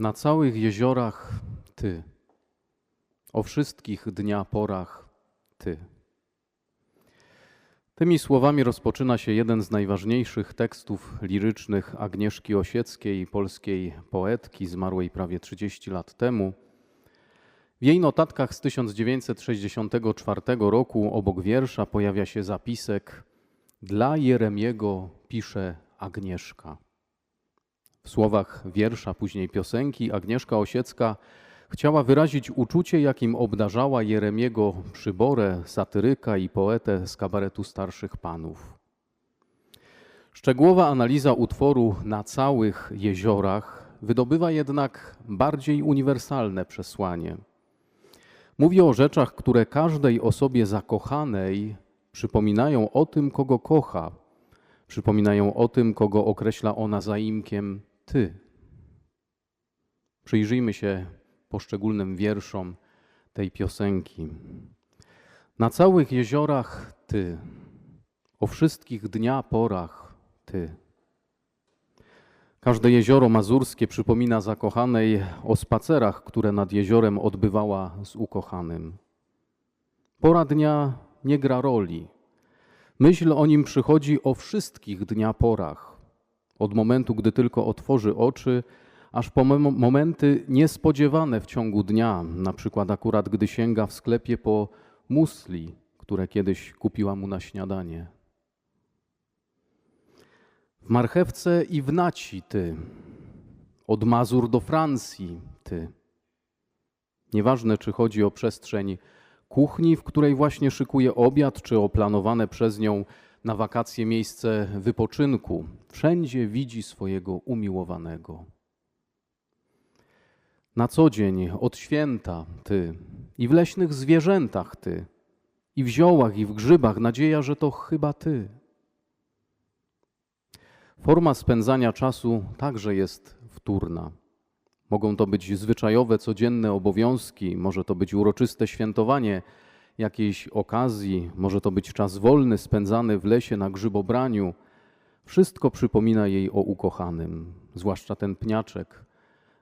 Na całych jeziorach Ty, o wszystkich dnia porach Ty. Tymi słowami rozpoczyna się jeden z najważniejszych tekstów lirycznych Agnieszki Osieckiej, polskiej poetki zmarłej prawie 30 lat temu. W jej notatkach z 1964 roku obok wiersza pojawia się zapisek Dla Jeremiego pisze Agnieszka. W słowach wiersza, później piosenki, Agnieszka Osiecka chciała wyrazić uczucie, jakim obdarzała Jeremiego Przyborę, satyryka i poetę z kabaretu starszych panów. Szczegółowa analiza utworu na całych jeziorach wydobywa jednak bardziej uniwersalne przesłanie. Mówi o rzeczach, które każdej osobie zakochanej przypominają o tym, kogo kocha, przypominają o tym, kogo określa ona zaimkiem ty. Przyjrzyjmy się poszczególnym wierszom tej piosenki. Na całych jeziorach Ty, o wszystkich dnia porach Ty. Każde jezioro mazurskie przypomina zakochanej o spacerach, które nad jeziorem odbywała z ukochanym. Pora dnia nie gra roli. Myśl o nim przychodzi o wszystkich dnia porach. Od momentu, gdy tylko otworzy oczy, aż po momenty niespodziewane w ciągu dnia, na przykład akurat gdy sięga w sklepie po musli, które kiedyś kupiła mu na śniadanie. W marchewce i w naci ty, od Mazur do Francji ty. Nieważne, czy chodzi o przestrzeń kuchni, w której właśnie szykuje obiad, czy o planowane przez nią na wakacje miejsce wypoczynku, wszędzie widzi swojego umiłowanego. Na co dzień od święta Ty i w leśnych zwierzętach Ty, i w ziołach, i w grzybach nadzieja, że to chyba Ty. Forma spędzania czasu także jest wtórna. Mogą to być zwyczajowe, codzienne obowiązki, może to być uroczyste świętowanie jakiejś okazji, może to być czas wolny spędzany w lesie na grzybobraniu. Wszystko przypomina jej o ukochanym, zwłaszcza ten pniaczek,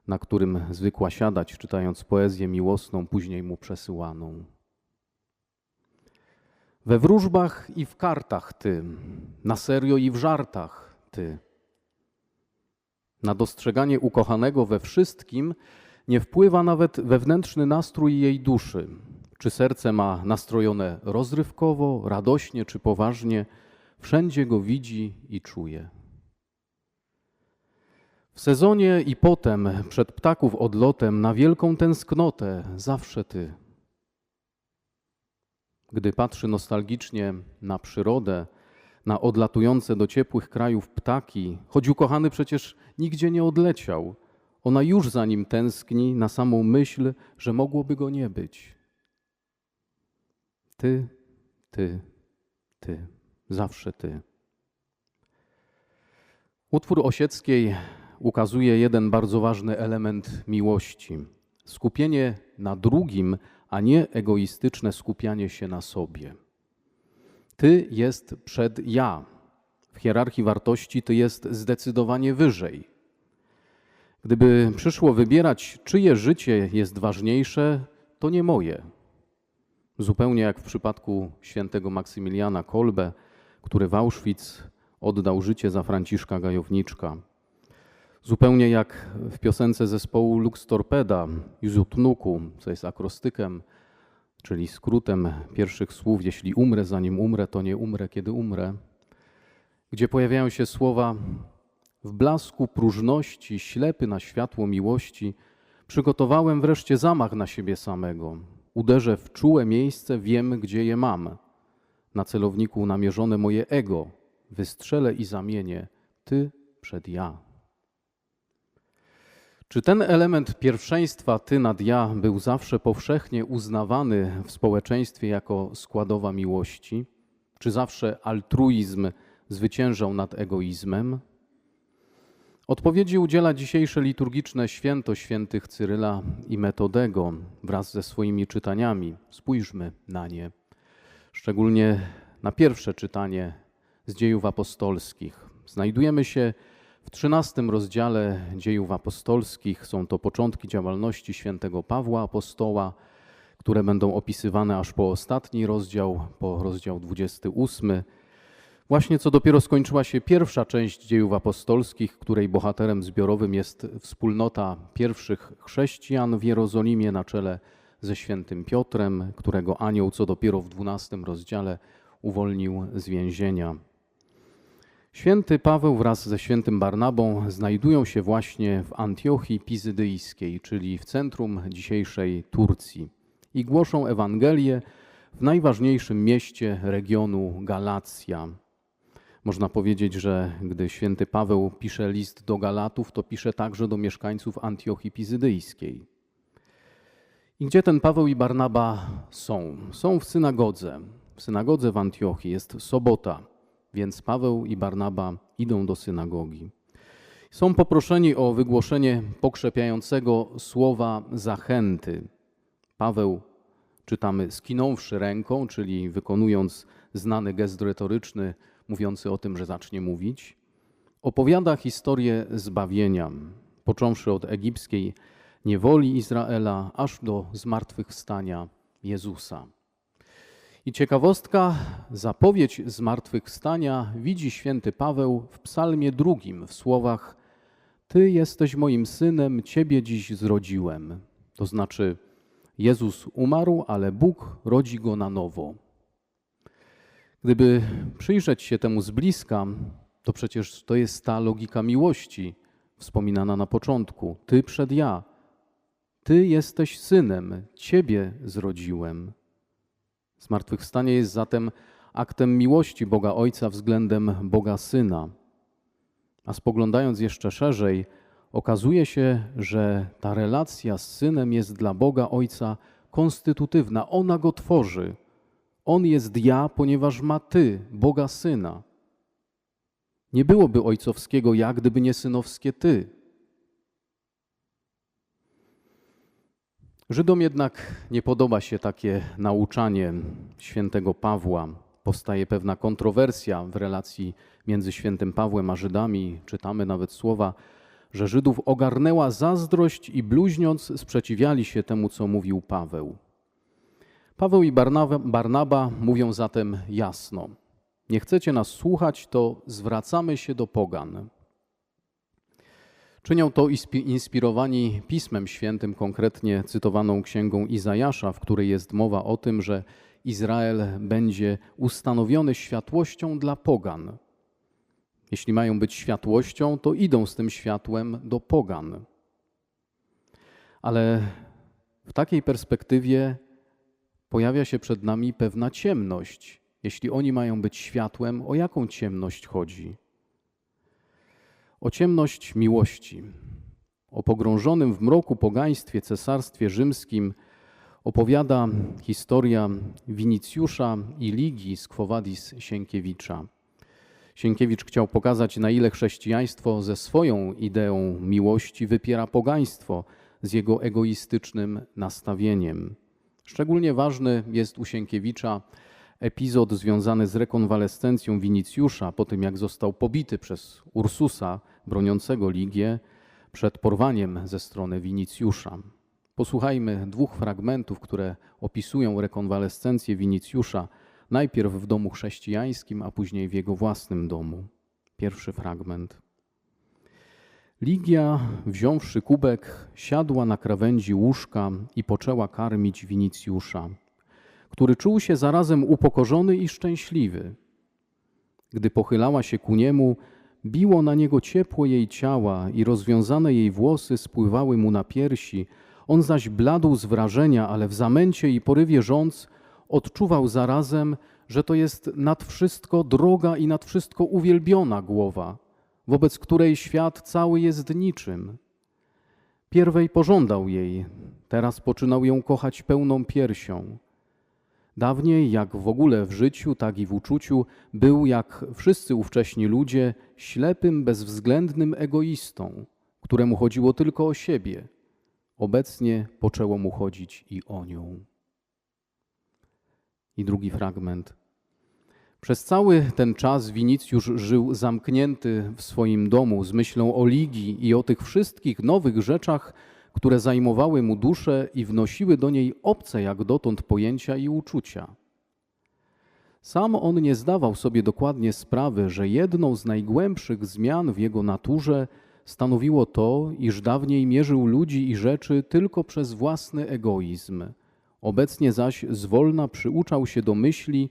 na którym zwykła siadać, czytając poezję miłosną, później mu przesyłaną. We wróżbach i w kartach ty, na serio i w żartach ty. Na dostrzeganie ukochanego we wszystkim nie wpływa nawet wewnętrzny nastrój jej duszy. Czy serce ma nastrojone rozrywkowo, radośnie czy poważnie, wszędzie go widzi i czuje. W sezonie i potem, przed ptaków odlotem, na wielką tęsknotę, zawsze ty. Gdy patrzy nostalgicznie na przyrodę, na odlatujące do ciepłych krajów ptaki, choć ukochany przecież nigdzie nie odleciał, ona już za nim tęskni na samą myśl, że mogłoby go nie być. Ty, ty, ty, zawsze ty. Utwór Osieckiej ukazuje jeden bardzo ważny element miłości: skupienie na drugim, a nie egoistyczne skupianie się na sobie. Ty jest przed ja. W hierarchii wartości ty jest zdecydowanie wyżej. Gdyby przyszło wybierać, czyje życie jest ważniejsze, to nie moje. Zupełnie jak w przypadku świętego Maksymiliana Kolbe, który w Auschwitz oddał życie za Franciszka Gajowniczka. Zupełnie jak w piosence zespołu Lux Torpeda, Juzutnuku, co jest akrostykiem, czyli skrótem pierwszych słów, jeśli umrę zanim umrę, to nie umrę, kiedy umrę, gdzie pojawiają się słowa w blasku próżności, ślepy na światło miłości, przygotowałem wreszcie zamach na siebie samego. Uderzę w czułe miejsce, wiem, gdzie je mam. Na celowniku namierzone moje ego, wystrzelę i zamienię, ty przed ja. Czy ten element pierwszeństwa ty nad ja był zawsze powszechnie uznawany w społeczeństwie jako składowa miłości? Czy zawsze altruizm zwyciężał nad egoizmem? Odpowiedzi udziela dzisiejsze liturgiczne święto świętych Cyryla i Metodego wraz ze swoimi czytaniami. Spójrzmy na nie, szczególnie na pierwsze czytanie z dziejów apostolskich. Znajdujemy się W XIII rozdziale dziejów apostolskich są to początki działalności świętego Pawła Apostoła, które będą opisywane aż po ostatni rozdział, po rozdział 28. Właśnie co dopiero skończyła się pierwsza część dziejów apostolskich, której bohaterem zbiorowym jest wspólnota pierwszych chrześcijan w Jerozolimie na czele ze świętym Piotrem, którego anioł co dopiero w dwunastym rozdziale uwolnił z więzienia. Święty Paweł wraz ze świętym Barnabą znajdują się właśnie w Antiochii Pizydyjskiej, czyli w centrum dzisiejszej Turcji, i głoszą Ewangelię w najważniejszym mieście regionu Galacja. Można powiedzieć, że gdy święty Paweł pisze list do Galatów, to pisze także do mieszkańców Antiochii Pizydyjskiej. I gdzie ten Paweł i Barnaba są? Są w synagodze. W synagodze w Antiochii jest sobota, więc Paweł i Barnaba idą do synagogi. Są poproszeni o wygłoszenie pokrzepiającego słowa zachęty. Paweł, czytamy, skinąwszy ręką, czyli wykonując znany gest retoryczny, mówiący o tym, że zacznie mówić, opowiada historię zbawienia, począwszy od egipskiej niewoli Izraela, aż do zmartwychwstania Jezusa. I ciekawostka, zapowiedź zmartwychwstania widzi święty Paweł w psalmie drugim w słowach Ty jesteś moim synem, Ciebie dziś zrodziłem. To znaczy Jezus umarł, ale Bóg rodzi go na nowo. Gdyby przyjrzeć się temu z bliska, to przecież to jest ta logika miłości wspominana na początku. Ty przed ja. Ty jesteś synem, Ciebie zrodziłem. Zmartwychwstanie jest zatem aktem miłości Boga Ojca względem Boga Syna. A spoglądając jeszcze szerzej, okazuje się, że ta relacja z Synem jest dla Boga Ojca konstytutywna. Ona go tworzy. On jest ja, ponieważ ma Ty, Boga Syna. Nie byłoby ojcowskiego ja, gdyby nie synowskie Ty. Żydom jednak nie podoba się takie nauczanie świętego Pawła. Powstaje pewna kontrowersja w relacji między świętym Pawłem a Żydami. Czytamy nawet słowa, że Żydów ogarnęła zazdrość i bluźniąc sprzeciwiali się temu, co mówił Paweł. Paweł i Barnaba, mówią zatem jasno: Nie chcecie nas słuchać, to zwracamy się do Pogan. Czynią to inspirowani Pismem Świętym, konkretnie cytowaną księgą Izajasza, w której jest mowa o tym, że Izrael będzie ustanowiony światłością dla Pogan. Jeśli mają być światłością, to idą z tym światłem do Pogan. Ale w takiej perspektywie pojawia się przed nami pewna ciemność. Jeśli oni mają być światłem, o jaką ciemność chodzi? O ciemność miłości. O pogrążonym w mroku pogaństwie cesarstwie rzymskim opowiada historia Winicjusza i Ligi z Quo Vadis Sienkiewicza. Sienkiewicz chciał pokazać, na ile chrześcijaństwo ze swoją ideą miłości wypiera pogaństwo z jego egoistycznym nastawieniem. Szczególnie ważny jest u Sienkiewicza epizod związany z rekonwalescencją Winicjusza po tym, jak został pobity przez Ursusa broniącego Ligię przed porwaniem ze strony Winicjusza. Posłuchajmy dwóch fragmentów, które opisują rekonwalescencję Winicjusza, najpierw w domu chrześcijańskim, a później w jego własnym domu. Pierwszy fragment. Ligia, wziąwszy kubek, siadła na krawędzi łóżka i poczęła karmić Winicjusza, który czuł się zarazem upokorzony i szczęśliwy. Gdy pochylała się ku niemu, biło na niego ciepło jej ciała i rozwiązane jej włosy spływały mu na piersi, on zaś bladł z wrażenia, ale w zamęcie i porywie rządz odczuwał zarazem, że to jest nad wszystko droga i nad wszystko uwielbiona głowa, wobec której świat cały jest niczym. Pierwej pożądał jej, teraz poczynał ją kochać pełną piersią. Dawniej, jak w ogóle w życiu, tak i w uczuciu, był, jak wszyscy ówcześni ludzie, ślepym, bezwzględnym egoistą, któremu chodziło tylko o siebie. Obecnie poczęło mu chodzić i o nią. I drugi fragment. Przez cały ten czas Winicjusz żył zamknięty w swoim domu z myślą o Ligii i o tych wszystkich nowych rzeczach, które zajmowały mu duszę i wnosiły do niej obce jak dotąd pojęcia i uczucia. Sam on nie zdawał sobie dokładnie sprawy, że jedną z najgłębszych zmian w jego naturze stanowiło to, iż dawniej mierzył ludzi i rzeczy tylko przez własny egoizm. Obecnie zaś zwolna przyuczał się do myśli,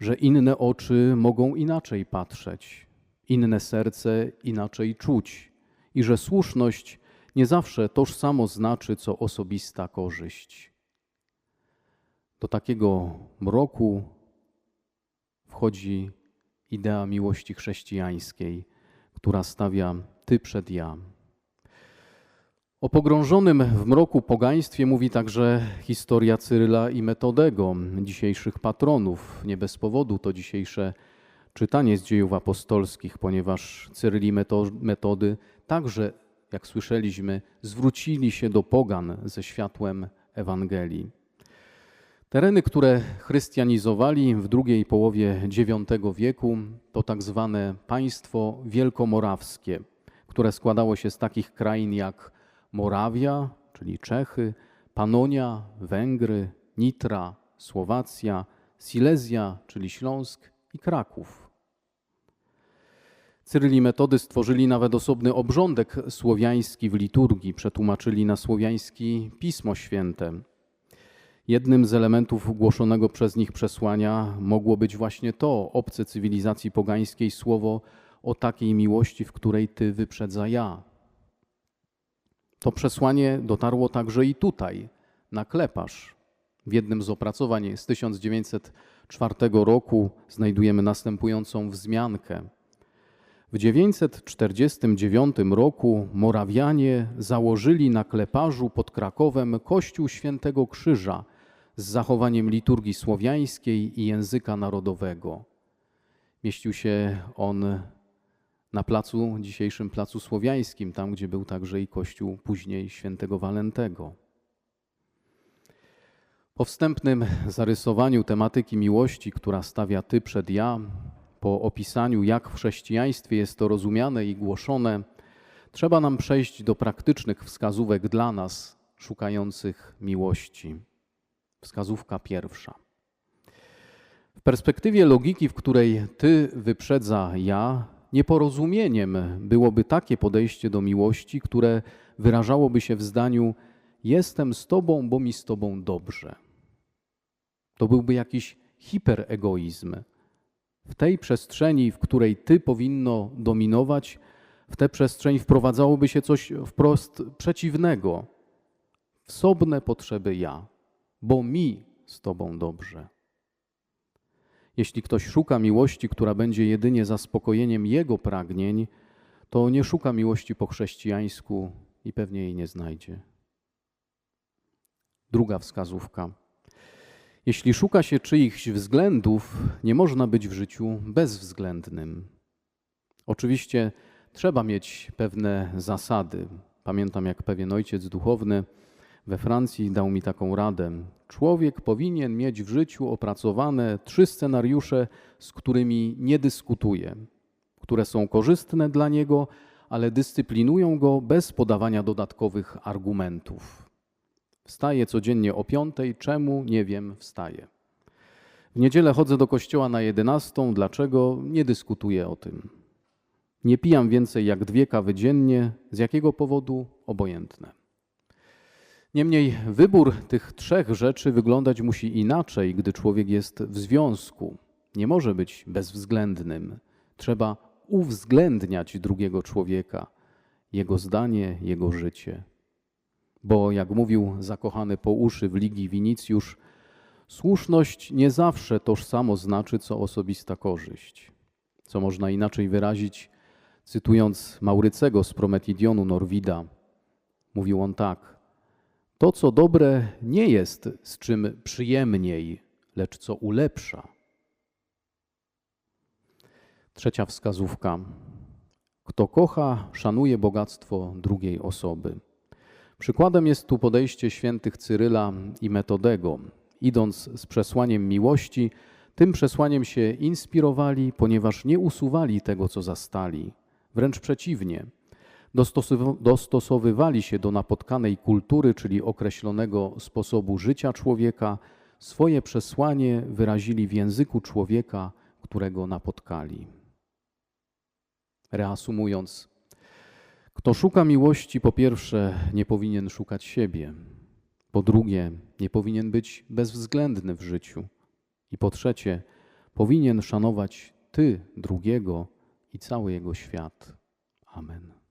że inne oczy mogą inaczej patrzeć, inne serce inaczej czuć i że słuszność nie zawsze tożsamo znaczy, co osobista korzyść. Do takiego mroku wchodzi idea miłości chrześcijańskiej, która stawia ty przed ja. O pogrążonym w mroku pogaństwie mówi także historia Cyryla i Metodego, dzisiejszych patronów. Nie bez powodu to dzisiejsze czytanie z dziejów apostolskich, ponieważ Cyryl i Metody także, jak słyszeliśmy, zwrócili się do pogan ze światłem Ewangelii. Tereny, które chrystianizowali w drugiej połowie IX wieku, to tak zwane państwo wielkomorawskie, które składało się z takich krain jak Morawia, czyli Czechy, Panonia, Węgry, Nitra, Słowacja, Silezja, czyli Śląsk i Kraków. Cyryli metody stworzyli nawet osobny obrządek słowiański w liturgii, przetłumaczyli na słowiański Pismo Święte. Jednym z elementów głoszonego przez nich przesłania mogło być właśnie to obce cywilizacji pogańskiej słowo o takiej miłości, w której Ty wyprzedza ja. To przesłanie dotarło także i tutaj, na Klepasz. W jednym z opracowań z 1904 roku znajdujemy następującą wzmiankę. W 949 roku Morawianie założyli na Kleparzu pod Krakowem kościół Świętego Krzyża z zachowaniem liturgii słowiańskiej i języka narodowego. Mieścił się on na placu, dzisiejszym placu słowiańskim, tam gdzie był także i kościół później świętego Walentego. Po wstępnym zarysowaniu tematyki miłości, która stawia ty przed ja, po opisaniu, jak w chrześcijaństwie jest to rozumiane i głoszone, trzeba nam przejść do praktycznych wskazówek dla nas, szukających miłości. Wskazówka pierwsza. W perspektywie logiki, w której ty wyprzedza ja, Nieporozumieniem byłoby takie podejście do miłości, które wyrażałoby się w zdaniu: Jestem z Tobą, bo mi z Tobą dobrze. To byłby jakiś hiperegoizm. W tej przestrzeni, w której Ty powinno dominować, w tę przestrzeń wprowadzałoby się coś wprost przeciwnego. Wsobne potrzeby ja, bo mi z Tobą dobrze. Jeśli ktoś szuka miłości, która będzie jedynie zaspokojeniem jego pragnień, to nie szuka miłości po chrześcijańsku i pewnie jej nie znajdzie. Druga wskazówka. Jeśli szuka się czyichś względów, nie można być w życiu bezwzględnym. Oczywiście trzeba mieć pewne zasady. Pamiętam, jak pewien ojciec duchowny we Francji dał mi taką radę. Człowiek powinien mieć w życiu opracowane trzy scenariusze, z którymi nie dyskutuje, które są korzystne dla niego, ale dyscyplinują go bez podawania dodatkowych argumentów. Wstaję codziennie o piątej, czemu nie wiem, wstaję. W niedzielę chodzę do kościoła na jedenastą, dlaczego nie dyskutuję o tym. Nie pijam więcej jak dwie kawy dziennie, z jakiego powodu obojętne. Niemniej wybór tych trzech rzeczy wyglądać musi inaczej, gdy człowiek jest w związku. Nie może być bezwzględnym. Trzeba uwzględniać drugiego człowieka, jego zdanie, jego życie. Bo jak mówił zakochany po uszy w Ligi Winicjusz, słuszność nie zawsze tożsamo znaczy, co osobista korzyść. Co można inaczej wyrazić, cytując Maurycego z Prometidionu Norwida, mówił on tak – to, co dobre, nie jest z czym przyjemniej, lecz co ulepsza. Trzecia wskazówka. Kto kocha, szanuje bogactwo drugiej osoby. Przykładem jest tu podejście świętych Cyryla i Metodego. Idąc z przesłaniem miłości, Tym przesłaniem się inspirowali, ponieważ nie usuwali tego, co zastali. Wręcz przeciwnie, dostosowywali się do napotkanej kultury, czyli określonego sposobu życia człowieka, swoje przesłanie wyrazili w języku człowieka, którego napotkali. Reasumując, kto szuka miłości, po pierwsze, nie powinien szukać siebie, po drugie, nie powinien być bezwzględny w życiu, i po trzecie, powinien szanować Ty drugiego i cały jego świat. Amen.